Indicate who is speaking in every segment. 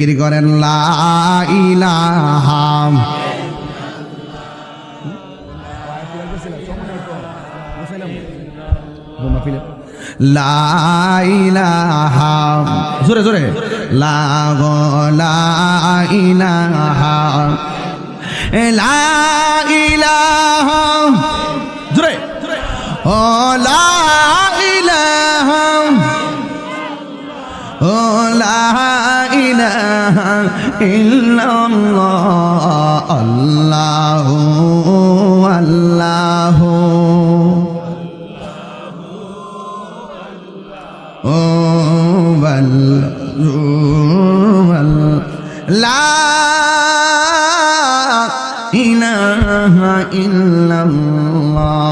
Speaker 1: জিকির করেন, লা ইলাহা লা ইলাহা জোরে জোরে। লা গো লা ইলাহা এ লা ইলাহা জোরে। ও লা ইলাহা ও লা ইলাহা ইল্লাল্লাহ আল্লাহু আল্লাহু। ও বল লা ইলাহা ইল্লাল্লাহ।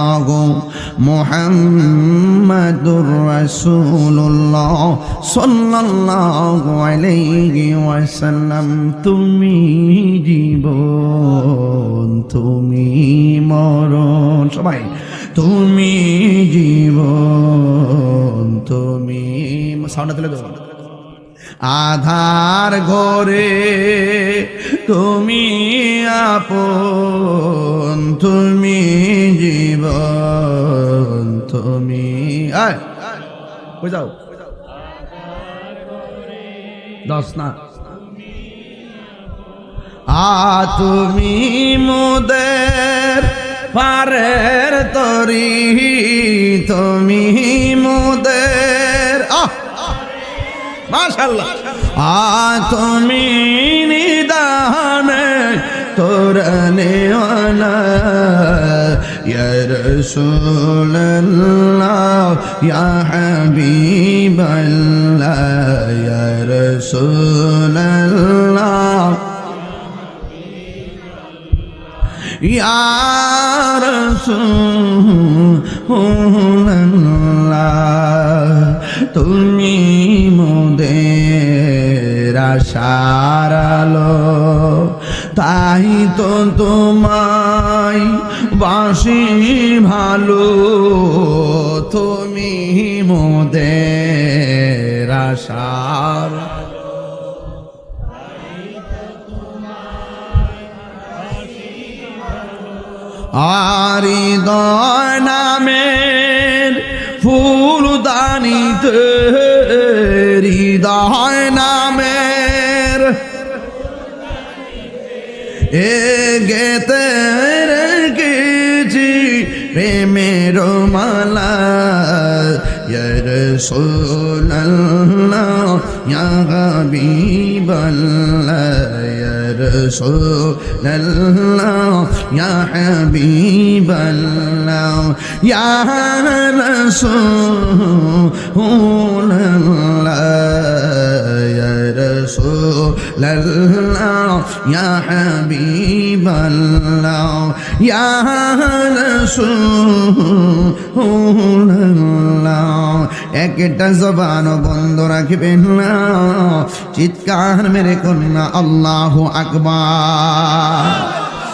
Speaker 1: মুহাম্মাদুর রাসূলুল্লাহ সাল্লাল্লাহু আলাইহি ওয়াসাল্লাম, তুমি জীবন, তুমি মরণ, সবাই, তুমি জীবন, তুমি সাউন্ড তুলে আধার ঘরে তুমি আপন, তুমি জীবন। তুমি আয়। কই যাও? দশ না আ, তুমি মোদের পারের তরি। তুমি মোদের, আহ। মাশাল্লাহ আ, তুমি নিদানে ওয়ালা ইয়া রাসূলুল্লাহ ইয়া হাবিবাল্লাহ ইয়া রাসূলুল্লাহ। ইয়া রাসূলুল্লাহ তুমি মোদের আশার আলো। তাই তো তোমায় বাসি ভালো। তুমি মোদের আশার। হৃদয় নামের ফুলদানিতে এ গেতে রেখেছি প্রেমের মালা। রসোল্লাহ হাবিবাল্লাহ রসোল্লাহ হাবিবাল্লাহ يا رسول الله একটা জবান বন্ধ রাখবেন না। চিৎকার মেরে কন্যা আল্লাহ আকবার।